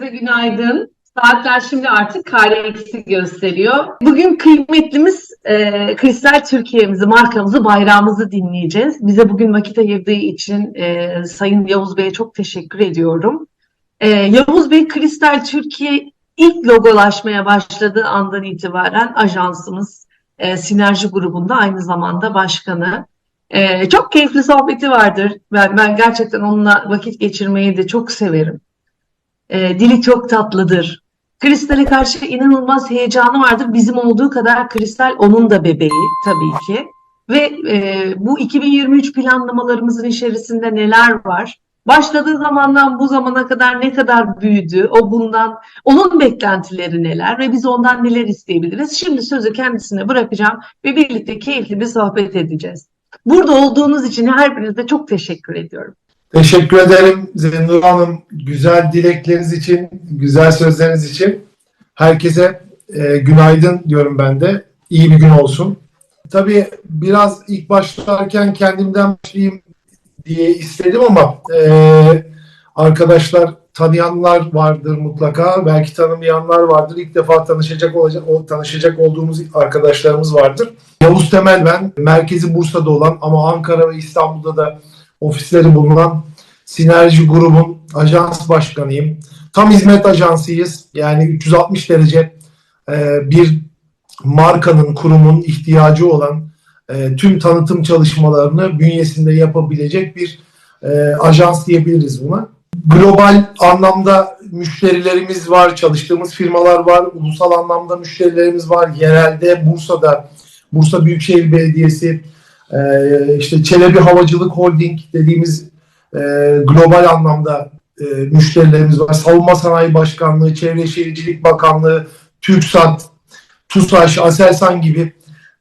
Herkese günaydın. Saatler şimdi artık kare eksi gösteriyor. Bugün kıymetlimiz e, Kristal Türkiye'mizi, markamızı, bayrağımızı dinleyeceğiz. Bize bugün vakit ayırdığı için e, Sayın Yavuz Bey'e çok teşekkür ediyorum. E, Yavuz Bey Kristal Türkiye ilk logolaşmaya başladığı andan itibaren ajansımız e, Sinerji grubunda aynı zamanda başkanı. E, çok keyifli sohbeti vardır. Ben, ben gerçekten onunla vakit geçirmeyi de çok severim. E, dili çok tatlıdır. Kristal'e karşı inanılmaz heyecanı vardır. Bizim olduğu kadar Kristal onun da bebeği tabii ki. Ve e, bu 2023 planlamalarımızın içerisinde neler var? Başladığı zamandan bu zamana kadar ne kadar büyüdü? O bundan, onun beklentileri neler ve biz ondan neler isteyebiliriz? Şimdi sözü kendisine bırakacağım ve birlikte keyifli bir sohbet edeceğiz. Burada olduğunuz için her birinize çok teşekkür ediyorum. Teşekkür ederim Zenur Hanım. Güzel dilekleriniz için, güzel sözleriniz için. Herkese e, günaydın diyorum ben de. İyi bir gün olsun. Tabii biraz ilk başlarken kendimden başlayayım diye istedim ama e, arkadaşlar tanıyanlar vardır mutlaka. Belki tanımayanlar vardır. İlk defa tanışacak olacak, tanışacak olduğumuz arkadaşlarımız vardır. Yavuz Temel ben. Merkezi Bursa'da olan ama Ankara ve İstanbul'da da ofisleri bulunan Sinerji grubun ajans başkanıyım. Tam hizmet ajansıyız. Yani 360 derece e, bir markanın, kurumun ihtiyacı olan e, tüm tanıtım çalışmalarını bünyesinde yapabilecek bir e, ajans diyebiliriz buna. Global anlamda müşterilerimiz var, çalıştığımız firmalar var, ulusal anlamda müşterilerimiz var. Yerelde Bursa'da, Bursa Büyükşehir Belediyesi, ee, işte Çelebi Havacılık Holding dediğimiz e, global anlamda e, müşterilerimiz var. Savunma Sanayi Başkanlığı, Çevre Şehircilik Bakanlığı, TÜRKSAT, TUSAŞ, ASELSAN gibi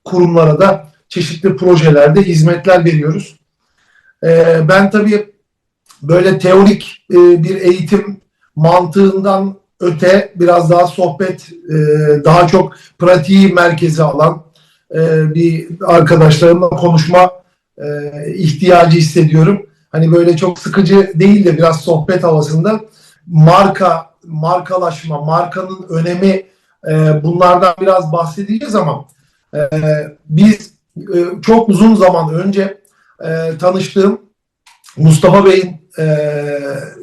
kurumlara da çeşitli projelerde hizmetler veriyoruz. Ee, ben tabii böyle teorik e, bir eğitim mantığından öte biraz daha sohbet, e, daha çok pratiği merkeze alan, e, bir arkadaşlarımla konuşma e, ihtiyacı hissediyorum. Hani böyle çok sıkıcı değil de biraz sohbet havasında marka, markalaşma, markanın önemi e, bunlardan biraz bahsedeceğiz ama e, biz e, çok uzun zaman önce e, tanıştığım Mustafa Bey'in e,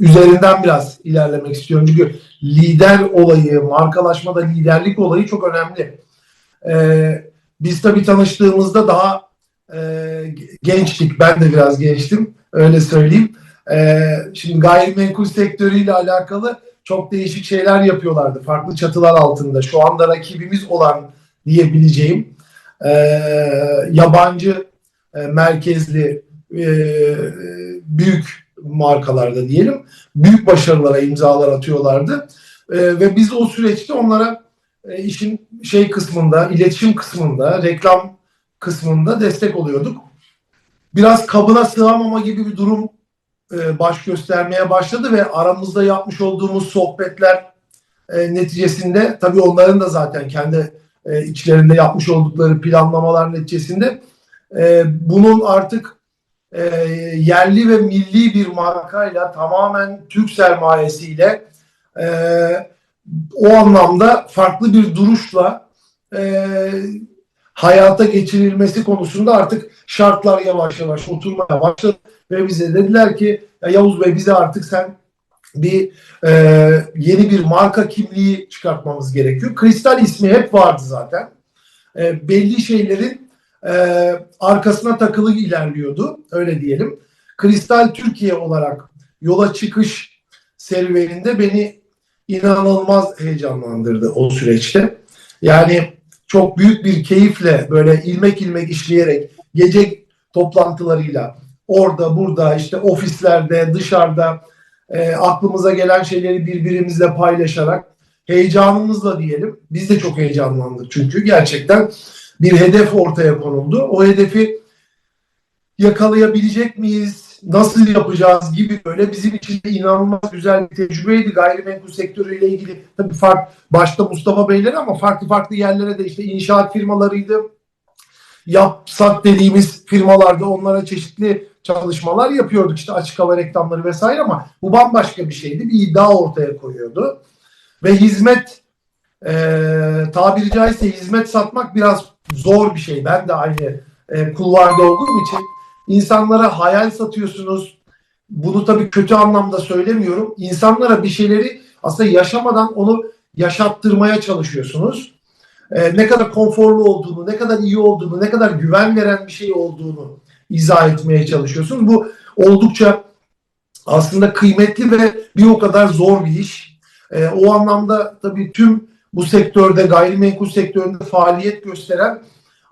üzerinden biraz ilerlemek istiyorum. Çünkü lider olayı, markalaşmada liderlik olayı çok önemli. E, biz tabii tanıştığımızda daha e, gençtik. Ben de biraz gençtim. Öyle söyleyeyim. E, şimdi gayrimenkul sektörüyle alakalı çok değişik şeyler yapıyorlardı. Farklı çatılar altında. Şu anda rakibimiz olan diyebileceğim e, yabancı e, merkezli e, büyük markalarda diyelim büyük başarılara imzalar atıyorlardı. E, ve biz o süreçte onlara e, işin şey kısmında, iletişim kısmında, reklam kısmında destek oluyorduk. Biraz kabına sığamama gibi bir durum e, baş göstermeye başladı ve aramızda yapmış olduğumuz sohbetler e, neticesinde tabii onların da zaten kendi içlerinde yapmış oldukları planlamalar neticesinde bunun artık yerli ve milli bir markayla tamamen Türk sermayesiyle e, o anlamda farklı bir duruşla e, hayata geçirilmesi konusunda artık şartlar yavaş yavaş oturmaya başladı ve bize dediler ki ya Yavuz Bey bize artık sen bir e, yeni bir marka kimliği çıkartmamız gerekiyor. Kristal ismi hep vardı zaten. E, belli şeylerin e, arkasına takılı ilerliyordu öyle diyelim. Kristal Türkiye olarak yola çıkış serüveninde beni inanılmaz heyecanlandırdı o süreçte. Yani çok büyük bir keyifle böyle ilmek ilmek işleyerek gece toplantılarıyla orada burada işte ofislerde dışarıda e, aklımıza gelen şeyleri birbirimizle paylaşarak heyecanımızla diyelim. Biz de çok heyecanlandık çünkü gerçekten bir hedef ortaya konuldu. O hedefi yakalayabilecek miyiz? Nasıl yapacağız gibi böyle bizim için de inanılmaz güzel bir tecrübeydi. Gayrimenkul sektörüyle ilgili tabii fark başta Mustafa Beyler ama farklı farklı yerlere de işte inşaat firmalarıydı. Yapsak dediğimiz firmalarda onlara çeşitli çalışmalar yapıyorduk işte açık hava reklamları vesaire ama bu bambaşka bir şeydi. Bir iddia ortaya koyuyordu. Ve hizmet e, tabiri caizse hizmet satmak biraz zor bir şey. Ben de aynı e, kulvarda olduğum için insanlara hayal satıyorsunuz. Bunu tabii kötü anlamda söylemiyorum. İnsanlara bir şeyleri aslında yaşamadan onu yaşattırmaya çalışıyorsunuz. E, ne kadar konforlu olduğunu, ne kadar iyi olduğunu, ne kadar güven veren bir şey olduğunu izah etmeye çalışıyorsun. Bu oldukça aslında kıymetli ve bir o kadar zor bir iş. E, o anlamda tabii tüm bu sektörde, gayrimenkul sektöründe faaliyet gösteren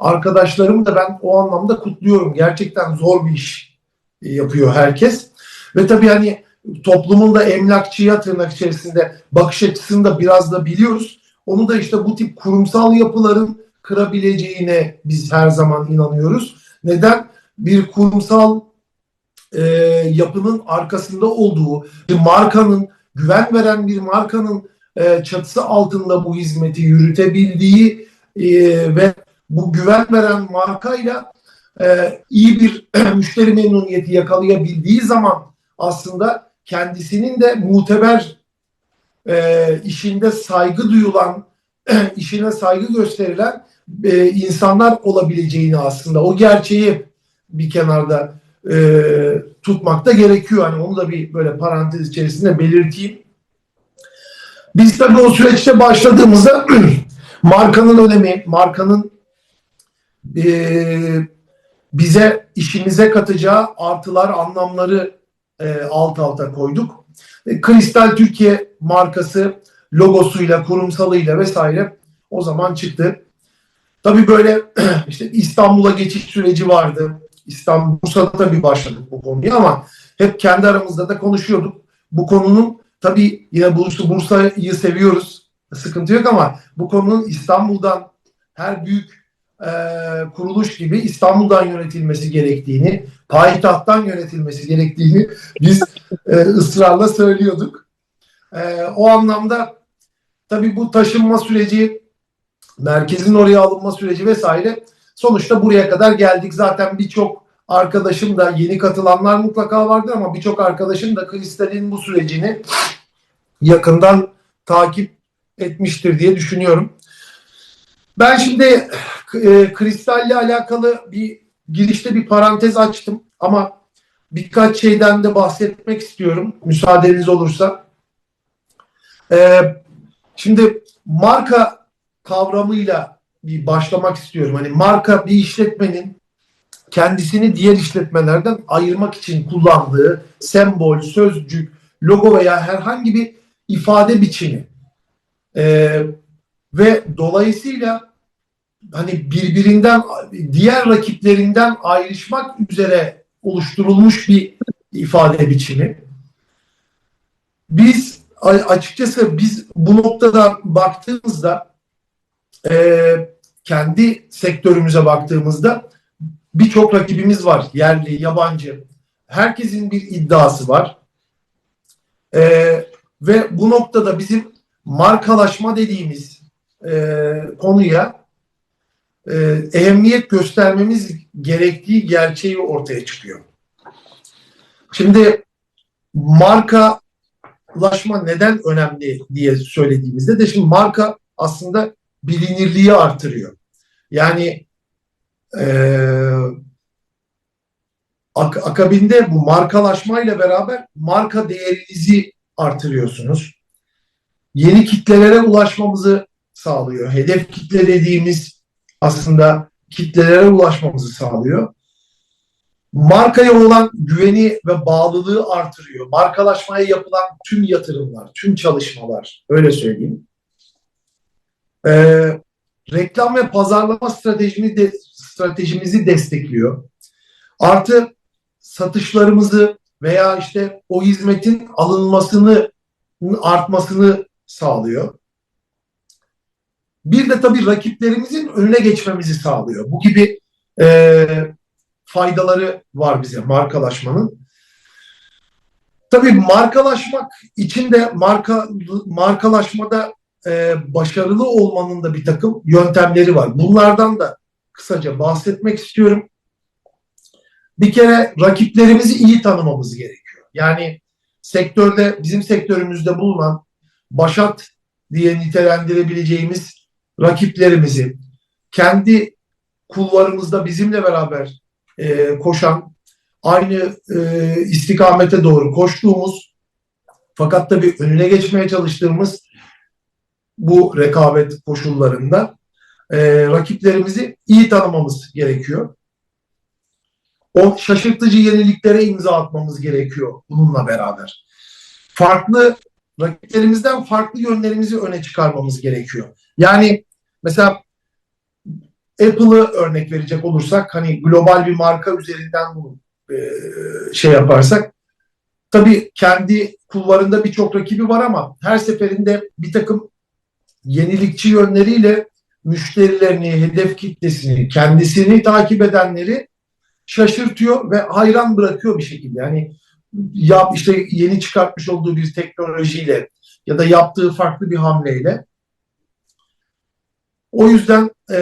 arkadaşlarımı da ben o anlamda kutluyorum. Gerçekten zor bir iş e, yapıyor herkes. Ve tabii hani toplumun da emlakçıya tırnak içerisinde bakış açısını da biraz da biliyoruz. Onu da işte bu tip kurumsal yapıların kırabileceğine biz her zaman inanıyoruz. Neden? Bir kurumsal e, yapının arkasında olduğu, bir markanın, güven veren bir markanın e, çatısı altında bu hizmeti yürütebildiği e, ve bu güven veren markayla e, iyi bir müşteri memnuniyeti yakalayabildiği zaman aslında kendisinin de muteber e, işinde saygı duyulan, işine saygı gösterilen e, insanlar olabileceğini aslında o gerçeği bir kenarda e, tutmak da gerekiyor. Hani onu da bir böyle parantez içerisinde belirteyim. Biz tabii o süreçte başladığımızda markanın önemi, markanın e, bize işimize katacağı artılar, anlamları e, alt alta koyduk. E, Kristal Türkiye markası logosuyla, kurumsalıyla vesaire o zaman çıktı. Tabii böyle işte İstanbul'a geçiş süreci vardı. İstanbul, Bursa'da tabii başladık bu konuya ama hep kendi aramızda da konuşuyorduk. Bu konunun tabii yine Bursa, Bursa'yı seviyoruz. Sıkıntı yok ama bu konunun İstanbul'dan her büyük e, kuruluş gibi İstanbul'dan yönetilmesi gerektiğini, payitahttan yönetilmesi gerektiğini biz e, ısrarla söylüyorduk. E, o anlamda tabii bu taşınma süreci, merkezin oraya alınma süreci vesaire sonuçta buraya kadar geldik. Zaten birçok arkadaşım da yeni katılanlar mutlaka vardır ama birçok arkadaşım da Kristal'in bu sürecini yakından takip etmiştir diye düşünüyorum. Ben şimdi e, Kristal'le alakalı bir girişte bir parantez açtım ama birkaç şeyden de bahsetmek istiyorum müsaadeniz olursa. E, şimdi marka kavramıyla bir başlamak istiyorum. Hani marka bir işletmenin kendisini diğer işletmelerden ayırmak için kullandığı sembol, sözcük, logo veya herhangi bir ifade biçimi. Ee, ve dolayısıyla hani birbirinden diğer rakiplerinden ayrışmak üzere oluşturulmuş bir ifade biçimi. Biz açıkçası biz bu noktada baktığımızda e, kendi sektörümüze baktığımızda birçok rakibimiz var. Yerli, yabancı. Herkesin bir iddiası var. E, ve bu noktada bizim markalaşma dediğimiz e, konuya e, ehemmiyet göstermemiz gerektiği gerçeği ortaya çıkıyor. Şimdi markalaşma neden önemli diye söylediğimizde de şimdi marka aslında bilinirliği artırıyor. Yani e, ak akabinde bu markalaşmayla beraber marka değerinizi artırıyorsunuz. Yeni kitlelere ulaşmamızı sağlıyor. Hedef kitle dediğimiz aslında kitlelere ulaşmamızı sağlıyor. Markaya olan güveni ve bağlılığı artırıyor. Markalaşmaya yapılan tüm yatırımlar, tüm çalışmalar, öyle söyleyeyim. Ee, reklam ve pazarlama stratejimizi, de, stratejimizi destekliyor. Artı satışlarımızı veya işte o hizmetin alınmasını artmasını sağlıyor. Bir de tabii rakiplerimizin önüne geçmemizi sağlıyor. Bu gibi e, faydaları var bize markalaşmanın. Tabii markalaşmak için de marka markalaşmada e, başarılı olmanın da bir takım yöntemleri var. Bunlardan da kısaca bahsetmek istiyorum. bir kere rakiplerimizi iyi tanımamız gerekiyor. Yani sektörde bizim sektörümüzde bulunan başat diye nitelendirebileceğimiz rakiplerimizi kendi kulvarımızda bizimle beraber e, koşan aynı e, istikamete doğru koştuğumuz fakat tabii önüne geçmeye çalıştığımız bu rekabet koşullarında e, rakiplerimizi iyi tanımamız gerekiyor. O şaşırtıcı yeniliklere imza atmamız gerekiyor bununla beraber. Farklı rakiplerimizden farklı yönlerimizi öne çıkarmamız gerekiyor. Yani mesela Apple'ı örnek verecek olursak hani global bir marka üzerinden bunu e, şey yaparsak tabii kendi kulvarında birçok rakibi var ama her seferinde bir takım yenilikçi yönleriyle müşterilerini, hedef kitlesini, kendisini takip edenleri şaşırtıyor ve hayran bırakıyor bir şekilde. Yani ya işte yeni çıkartmış olduğu bir teknolojiyle ya da yaptığı farklı bir hamleyle. O yüzden e,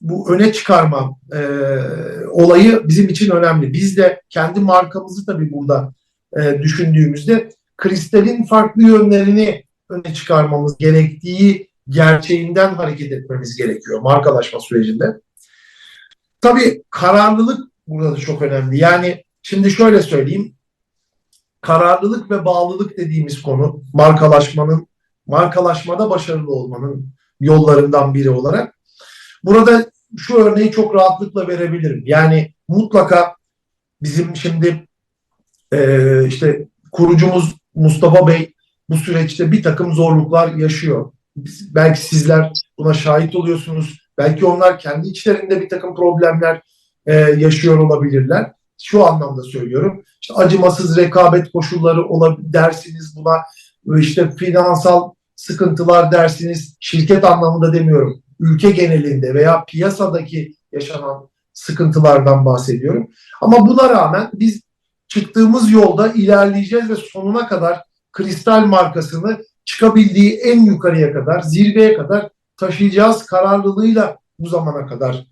bu öne çıkarma e, olayı bizim için önemli. Biz de kendi markamızı tabii burada e, düşündüğümüzde kristalin farklı yönlerini öne çıkarmamız gerektiği gerçeğinden hareket etmemiz gerekiyor markalaşma sürecinde. Tabii kararlılık burada da çok önemli. Yani şimdi şöyle söyleyeyim. Kararlılık ve bağlılık dediğimiz konu markalaşmanın, markalaşmada başarılı olmanın yollarından biri olarak. Burada şu örneği çok rahatlıkla verebilirim. Yani mutlaka bizim şimdi e, işte kurucumuz Mustafa Bey bu süreçte bir takım zorluklar yaşıyor. Biz, belki sizler buna şahit oluyorsunuz. Belki onlar kendi içlerinde bir takım problemler e, yaşıyor olabilirler. Şu anlamda söylüyorum. İşte acımasız rekabet koşulları olabilir dersiniz buna. İşte finansal sıkıntılar dersiniz. Şirket anlamında demiyorum. Ülke genelinde veya piyasadaki yaşanan sıkıntılardan bahsediyorum. Ama buna rağmen biz çıktığımız yolda ilerleyeceğiz ve sonuna kadar kristal markasını çıkabildiği en yukarıya kadar, zirveye kadar taşıyacağız kararlılığıyla bu zamana kadar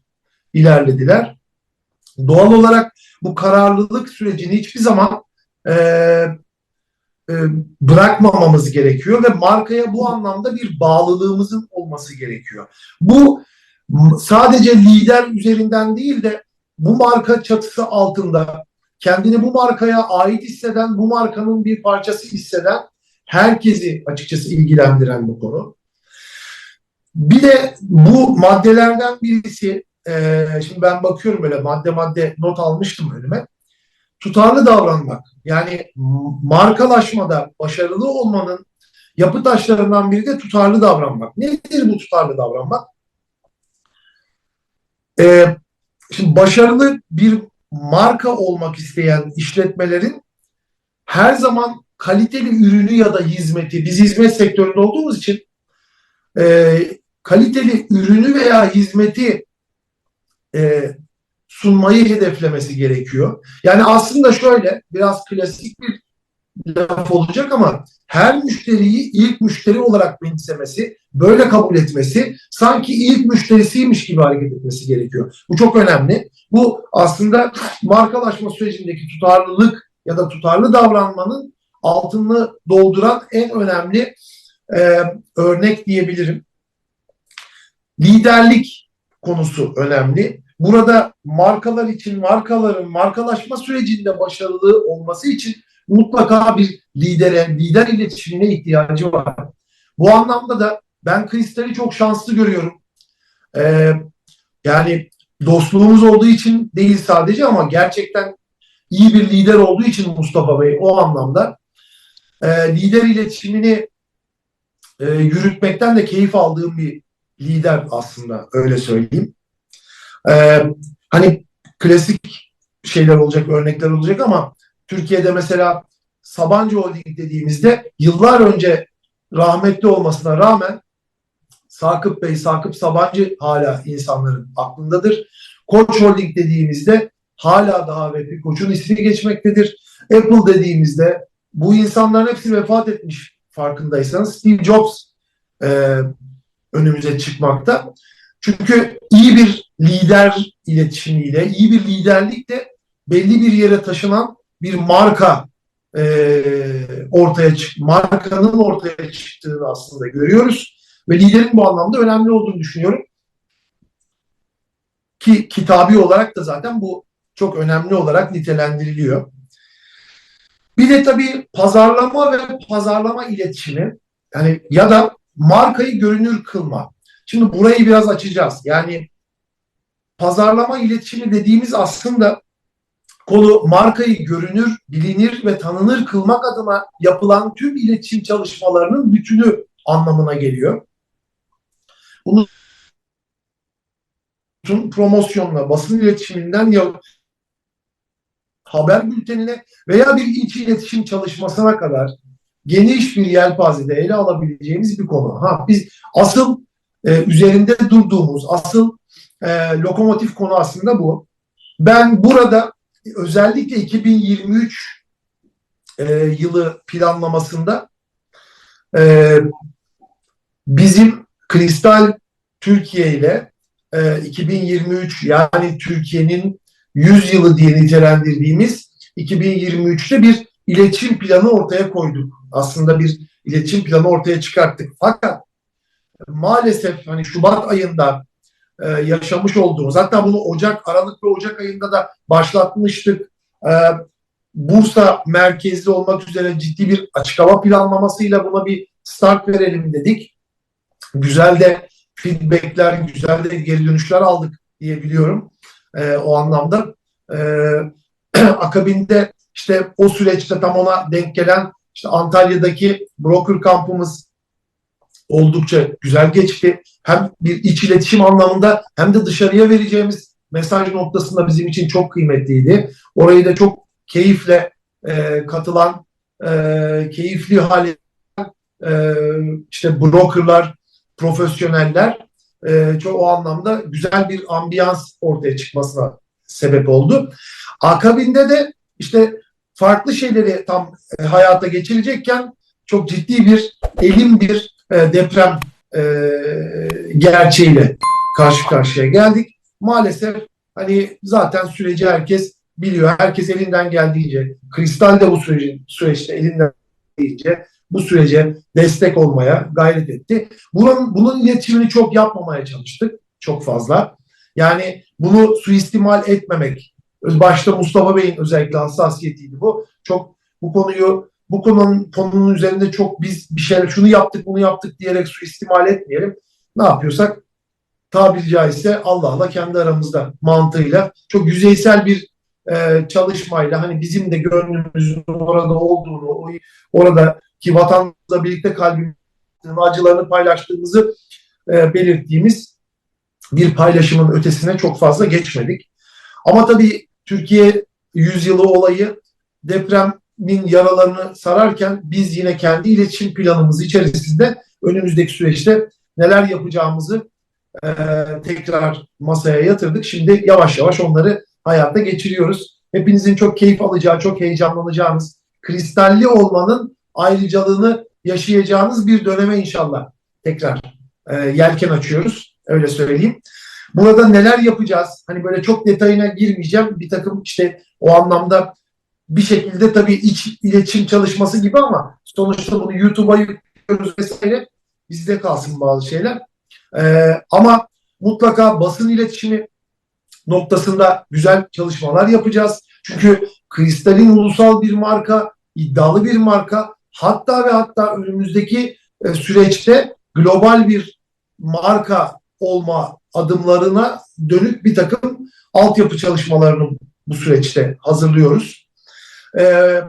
ilerlediler. Doğal olarak bu kararlılık sürecini hiçbir zaman e, bırakmamamız gerekiyor ve markaya bu anlamda bir bağlılığımızın olması gerekiyor. Bu sadece lider üzerinden değil de bu marka çatısı altında kendini bu markaya ait hisseden, bu markanın bir parçası hisseden herkesi açıkçası ilgilendiren bu konu. Bir de bu maddelerden birisi, e, şimdi ben bakıyorum böyle madde madde not almıştım önüme. Tutarlı davranmak. Yani markalaşmada başarılı olmanın yapı taşlarından biri de tutarlı davranmak. Nedir bu tutarlı davranmak? E, şimdi başarılı bir marka olmak isteyen işletmelerin her zaman kaliteli ürünü ya da hizmeti, biz hizmet sektöründe olduğumuz için e, kaliteli ürünü veya hizmeti e, sunmayı hedeflemesi gerekiyor. Yani aslında şöyle biraz klasik bir laf olacak ama her müşteriyi ilk müşteri olarak benimsemesi, böyle kabul etmesi, sanki ilk müşterisiymiş gibi hareket etmesi gerekiyor. Bu çok önemli. Bu aslında markalaşma sürecindeki tutarlılık ya da tutarlı davranmanın altını dolduran en önemli e, örnek diyebilirim. Liderlik konusu önemli. Burada markalar için markaların markalaşma sürecinde başarılı olması için mutlaka bir lidere, lider iletişimine ihtiyacı var. Bu anlamda da ben Kristal'i çok şanslı görüyorum. Ee, yani dostluğumuz olduğu için değil sadece ama gerçekten iyi bir lider olduğu için Mustafa Bey o anlamda e, lider iletişimini e, yürütmekten de keyif aldığım bir lider aslında öyle söyleyeyim. E, hani klasik şeyler olacak, örnekler olacak ama Türkiye'de mesela Sabancı Holding dediğimizde yıllar önce rahmetli olmasına rağmen Sakıp Bey, Sakıp Sabancı hala insanların aklındadır. Koç Holding dediğimizde hala daha ve bir koçun ismi geçmektedir. Apple dediğimizde bu insanların hepsi vefat etmiş farkındaysanız. Steve Jobs e, önümüze çıkmakta. Çünkü iyi bir lider iletişimiyle, iyi bir liderlikle belli bir yere taşınan bir marka e, ortaya çık markanın ortaya çıktığını aslında görüyoruz ve liderin bu anlamda önemli olduğunu düşünüyorum. Ki kitabi olarak da zaten bu çok önemli olarak nitelendiriliyor. Bir de tabii pazarlama ve pazarlama iletişimi yani ya da markayı görünür kılma. Şimdi burayı biraz açacağız. Yani pazarlama iletişimi dediğimiz aslında konu markayı görünür, bilinir ve tanınır kılmak adına yapılan tüm iletişim çalışmalarının bütünü anlamına geliyor. Bunu promosyonla, basın iletişiminden ya haber bültenine veya bir iç iletişim çalışmasına kadar geniş bir yelpazede ele alabileceğimiz bir konu. Ha biz asıl e, üzerinde durduğumuz asıl e, lokomotif konu aslında bu. Ben burada özellikle 2023 e, yılı planlamasında e, bizim Kristal Türkiye ile e, 2023 yani Türkiye'nin 100 yılı diye nitelendirdiğimiz 2023'te bir iletişim planı ortaya koyduk. Aslında bir iletişim planı ortaya çıkarttık. Fakat maalesef hani Şubat ayında e, yaşamış olduğumuz hatta bunu Ocak, Aralık ve Ocak ayında da başlatmıştık. E, Bursa merkezli olmak üzere ciddi bir açık hava planlamasıyla buna bir start verelim dedik. Güzel de feedbackler, güzel de geri dönüşler aldık diye biliyorum e, o anlamda. E, akabinde işte o süreçte tam ona denk gelen işte Antalya'daki broker kampımız oldukça güzel geçti. Hem bir iç iletişim anlamında hem de dışarıya vereceğimiz mesaj noktasında bizim için çok kıymetliydi. Orayı da çok keyifle e, katılan, e, keyifli hale e, işte brokerlar, profesyoneller e, çok o anlamda güzel bir ambiyans ortaya çıkmasına sebep oldu. Akabinde de işte farklı şeyleri tam e, hayata geçirecekken çok ciddi bir elim bir e, deprem e, gerçeğiyle karşı karşıya geldik. Maalesef hani zaten süreci herkes biliyor. Herkes elinden geldiğince, Kristal de bu süreci, süreçte elinden geldiğince bu sürece destek olmaya gayret etti. Bunun, bunun iletişimini çok yapmamaya çalıştık. Çok fazla. Yani bunu suistimal etmemek. Başta Mustafa Bey'in özellikle hassasiyetiydi bu. Çok bu konuyu bu konunun, konunun üzerinde çok biz bir şeyler şunu yaptık bunu yaptık diyerek suistimal etmeyelim. Ne yapıyorsak tabiri caizse Allah Allah kendi aramızda mantığıyla çok yüzeysel bir e, çalışmayla hani bizim de gönlümüzün orada olduğunu, orada ki vatanımızla birlikte kalbimizin acılarını paylaştığımızı e, belirttiğimiz bir paylaşımın ötesine çok fazla geçmedik. Ama tabii Türkiye yüzyılı olayı depremin yaralarını sararken biz yine kendi iletişim planımız içerisinde önümüzdeki süreçte neler yapacağımızı e, tekrar masaya yatırdık. Şimdi yavaş yavaş onları hayata geçiriyoruz. Hepinizin çok keyif alacağı, çok heyecanlanacağınız, kristalli olmanın ayrıcalığını yaşayacağınız bir döneme inşallah tekrar e, yelken açıyoruz. Öyle söyleyeyim. Burada neler yapacağız? Hani böyle çok detayına girmeyeceğim. Bir takım işte o anlamda bir şekilde tabii iç iletişim çalışması gibi ama sonuçta bunu YouTube'a yüklüyoruz vesaire. Bizde kalsın bazı şeyler. Ee, ama mutlaka basın iletişimi noktasında güzel çalışmalar yapacağız. Çünkü Kristal'in ulusal bir marka, iddialı bir marka. Hatta ve hatta önümüzdeki e, süreçte global bir marka olma adımlarına dönük bir takım altyapı çalışmalarını bu süreçte hazırlıyoruz. Ee,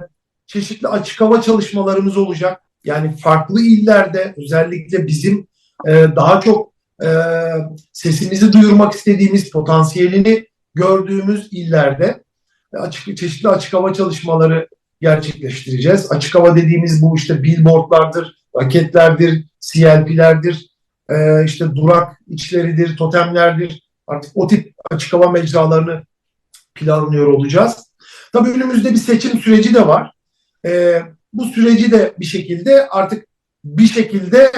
çeşitli açık hava çalışmalarımız olacak. Yani farklı illerde özellikle bizim e, daha çok e, sesimizi duyurmak istediğimiz potansiyelini gördüğümüz illerde açık çeşitli açık hava çalışmaları gerçekleştireceğiz. Açık hava dediğimiz bu işte billboardlardır, raketlerdir, CLP'lerdir, e, işte durak içleridir, totemlerdir. Artık o tip açık hava mecralarını planlıyor olacağız. Tabii önümüzde bir seçim süreci de var. E, bu süreci de bir şekilde artık bir şekilde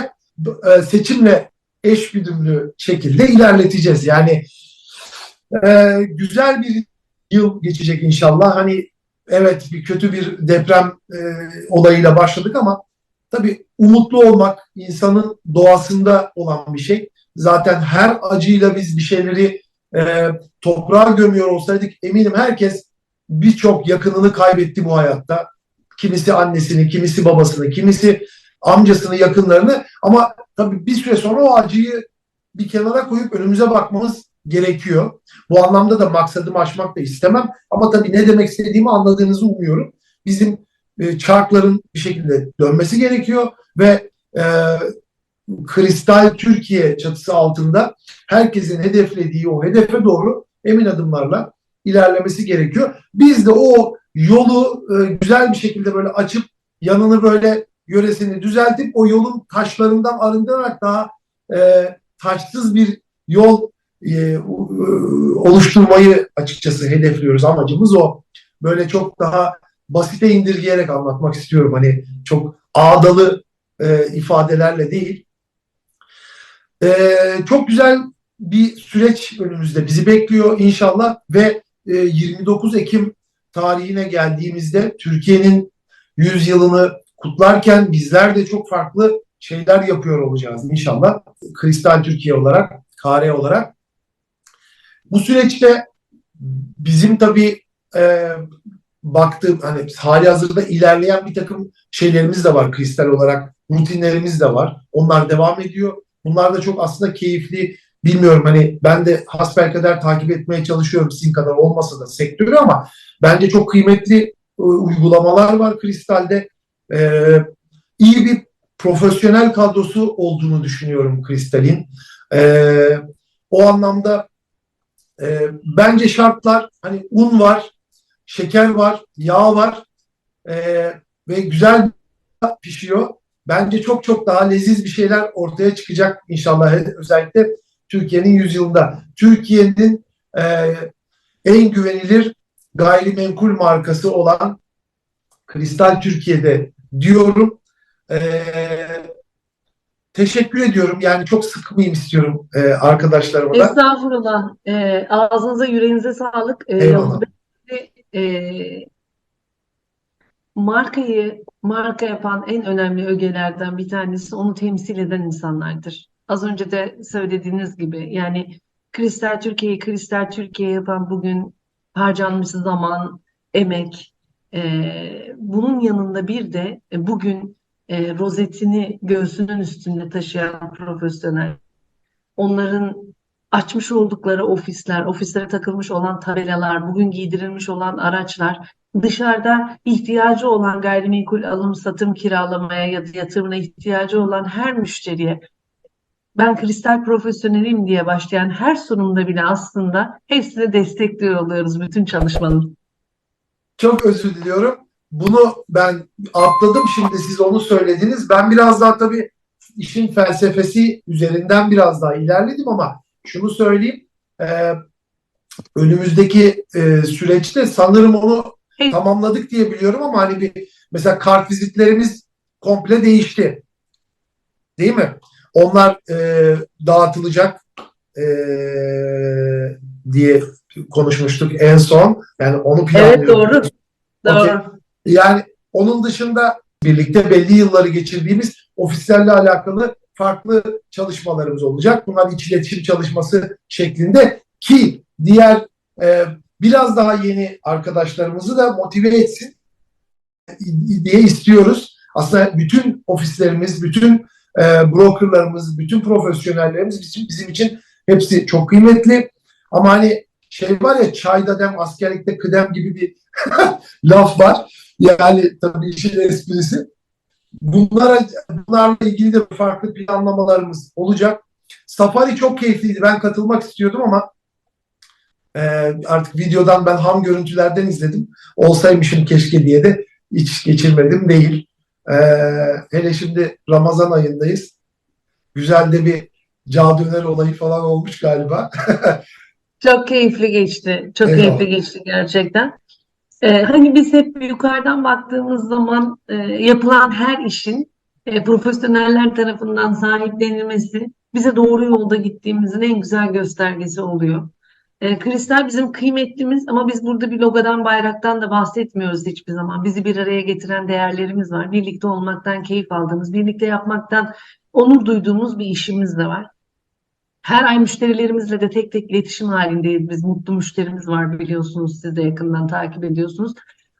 e, seçimle eş güdümlü şekilde ilerleteceğiz. Yani e, güzel bir yıl geçecek inşallah. Hani evet bir kötü bir deprem e, olayıyla başladık ama tabii umutlu olmak insanın doğasında olan bir şey. Zaten her acıyla biz bir şeyleri e, toprağa gömüyor olsaydık eminim herkes birçok yakınını kaybetti bu hayatta. Kimisi annesini, kimisi babasını, kimisi amcasını, yakınlarını ama tabii bir süre sonra o acıyı bir kenara koyup önümüze bakmamız gerekiyor. Bu anlamda da maksadımı aşmak da istemem ama tabii ne demek istediğimi anladığınızı umuyorum. Bizim e, çarkların bir şekilde dönmesi gerekiyor ve e, Kristal Türkiye çatısı altında herkesin hedeflediği o hedefe doğru emin adımlarla ilerlemesi gerekiyor. Biz de o yolu e, güzel bir şekilde böyle açıp yanını böyle yöresini düzeltip o yolun taşlarından arındırarak daha e, taşsız bir yol e, oluşturmayı açıkçası hedefliyoruz. Amacımız o. Böyle çok daha basite indirgeyerek anlatmak istiyorum. Hani çok ağdalı e, ifadelerle değil. E, çok güzel bir süreç önümüzde bizi bekliyor inşallah ve e, 29 Ekim tarihine geldiğimizde Türkiye'nin 100 yılını kutlarken bizler de çok farklı şeyler yapıyor olacağız inşallah. Kristal Türkiye olarak, KR olarak. Bu süreçte bizim tabii e, baktığım hani hali hazırda ilerleyen bir takım şeylerimiz de var kristal olarak. Rutinlerimiz de var. Onlar devam ediyor. Bunlar da çok aslında keyifli. Bilmiyorum hani ben de hasbelkader takip etmeye çalışıyorum sizin kadar olmasa da sektörü ama bence çok kıymetli e, uygulamalar var Kristal'de. Ee, iyi bir profesyonel kadrosu olduğunu düşünüyorum Kristal'in. Ee, o anlamda e, bence şartlar hani un var, şeker var, yağ var e, ve güzel pişiyor. Bence çok çok daha leziz bir şeyler ortaya çıkacak inşallah özellikle Türkiye'nin yüzyılında. Türkiye'nin e, en güvenilir gayrimenkul markası olan Kristal Türkiye'de diyorum. E, teşekkür ediyorum. Yani çok sıkmayayım istiyorum e, arkadaşlarıma da. Estağfurullah. E, ağzınıza yüreğinize sağlık. E, Eyvallah. e, markayı marka yapan en önemli ögelerden bir tanesi onu temsil eden insanlardır. Az önce de söylediğiniz gibi yani Kristal Türkiye'yi Kristal Türkiye yapan bugün harcanmış zaman, emek. E, bunun yanında bir de e, bugün e, rozetini göğsünün üstünde taşıyan profesyonel. Onların açmış oldukları ofisler, ofislere takılmış olan tabelalar, bugün giydirilmiş olan araçlar, dışarıda ihtiyacı olan gayrimenkul alım satım kiralamaya ya da yatırımına ihtiyacı olan her müşteriye ben kristal profesyoneliyim diye başlayan her sunumda bile aslında hepsine destekliyor oluyoruz bütün çalışmanın. Çok özür diliyorum. Bunu ben atladım şimdi siz onu söylediniz. Ben biraz daha tabii işin felsefesi üzerinden biraz daha ilerledim ama şunu söyleyeyim. E, önümüzdeki e, süreçte sanırım onu Evet. tamamladık diye biliyorum ama hani bir mesela kart vizitlerimiz komple değişti. Değil mi? Onlar e, dağıtılacak e, diye konuşmuştuk en son. Yani onu planlıyoruz. Evet doğru. Doğru. Yani onun dışında birlikte belli yılları geçirdiğimiz ofislerle alakalı farklı çalışmalarımız olacak. Bunlar iç iletişim çalışması şeklinde ki diğer e, biraz daha yeni arkadaşlarımızı da motive etsin diye istiyoruz. Aslında bütün ofislerimiz, bütün e, brokerlarımız, bütün profesyonellerimiz bizim, bizim için hepsi çok kıymetli. Ama hani şey var ya çayda dem, askerlikte kıdem gibi bir laf var. Yani tabii işin esprisi. Bunlara, bunlarla ilgili de farklı planlamalarımız olacak. Safari çok keyifliydi. Ben katılmak istiyordum ama e, artık videodan ben ham görüntülerden izledim. Olsaymışım keşke diye de hiç geçirmedim değil. E, hele şimdi Ramazan ayındayız. Güzel de bir cadüler olayı falan olmuş galiba. Çok keyifli geçti. Çok Eyvallah. keyifli geçti gerçekten. Ee, hani biz hep yukarıdan baktığımız zaman e, yapılan her işin e, profesyoneller tarafından sahiplenilmesi bize doğru yolda gittiğimizin en güzel göstergesi oluyor. E, Kristal bizim kıymetlimiz ama biz burada bir logodan, bayraktan da bahsetmiyoruz hiçbir zaman. Bizi bir araya getiren değerlerimiz var. Birlikte olmaktan keyif aldığımız, birlikte yapmaktan onur duyduğumuz bir işimiz de var. Her ay müşterilerimizle de tek tek iletişim halindeyiz. Biz mutlu müşterimiz var biliyorsunuz. Siz de yakından takip ediyorsunuz.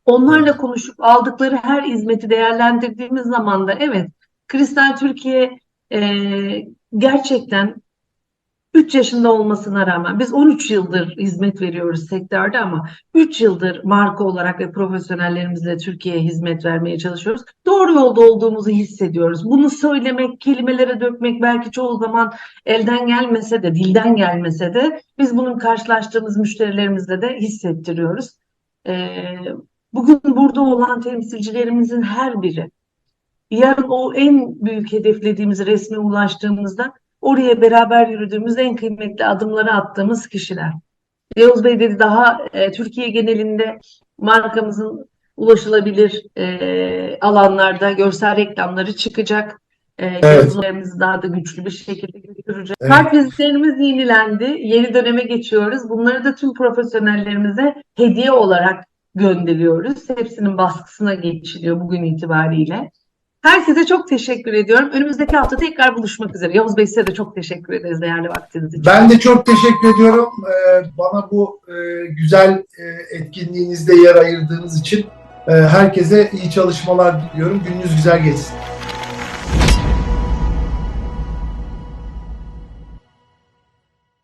Onlarla konuşup aldıkları her hizmeti değerlendirdiğimiz zaman da evet, Kristal Türkiye e, gerçekten 3 yaşında olmasına rağmen biz 13 yıldır hizmet veriyoruz sektörde ama 3 yıldır marka olarak ve profesyonellerimizle Türkiye'ye hizmet vermeye çalışıyoruz. Doğru yolda olduğumuzu hissediyoruz. Bunu söylemek, kelimelere dökmek belki çoğu zaman elden gelmese de, dilden gelmese de biz bunun karşılaştığımız müşterilerimizle de hissettiriyoruz. Ee, bugün burada olan temsilcilerimizin her biri yarın o en büyük hedeflediğimiz resme ulaştığımızda oraya beraber yürüdüğümüz en kıymetli adımları attığımız kişiler. Yavuz Bey dedi daha e, Türkiye genelinde markamızın ulaşılabilir e, alanlarda görsel reklamları çıkacak. E, Evet. yazılarımızı daha da güçlü bir şekilde götüreceğiz. Evet. Kart vizitlerimiz yenilendi. Yeni döneme geçiyoruz. Bunları da tüm profesyonellerimize hediye olarak gönderiyoruz. Hepsinin baskısına geçiliyor bugün itibariyle. Herkese çok teşekkür ediyorum. Önümüzdeki hafta tekrar buluşmak üzere. Yavuz Bey size de çok teşekkür ederiz değerli vaktiniz için. Ben de çok teşekkür ediyorum Ee, bana bu e, güzel e, etkinliğinizde yer ayırdığınız için. E, herkese iyi çalışmalar diliyorum. Gününüz güzel geçsin.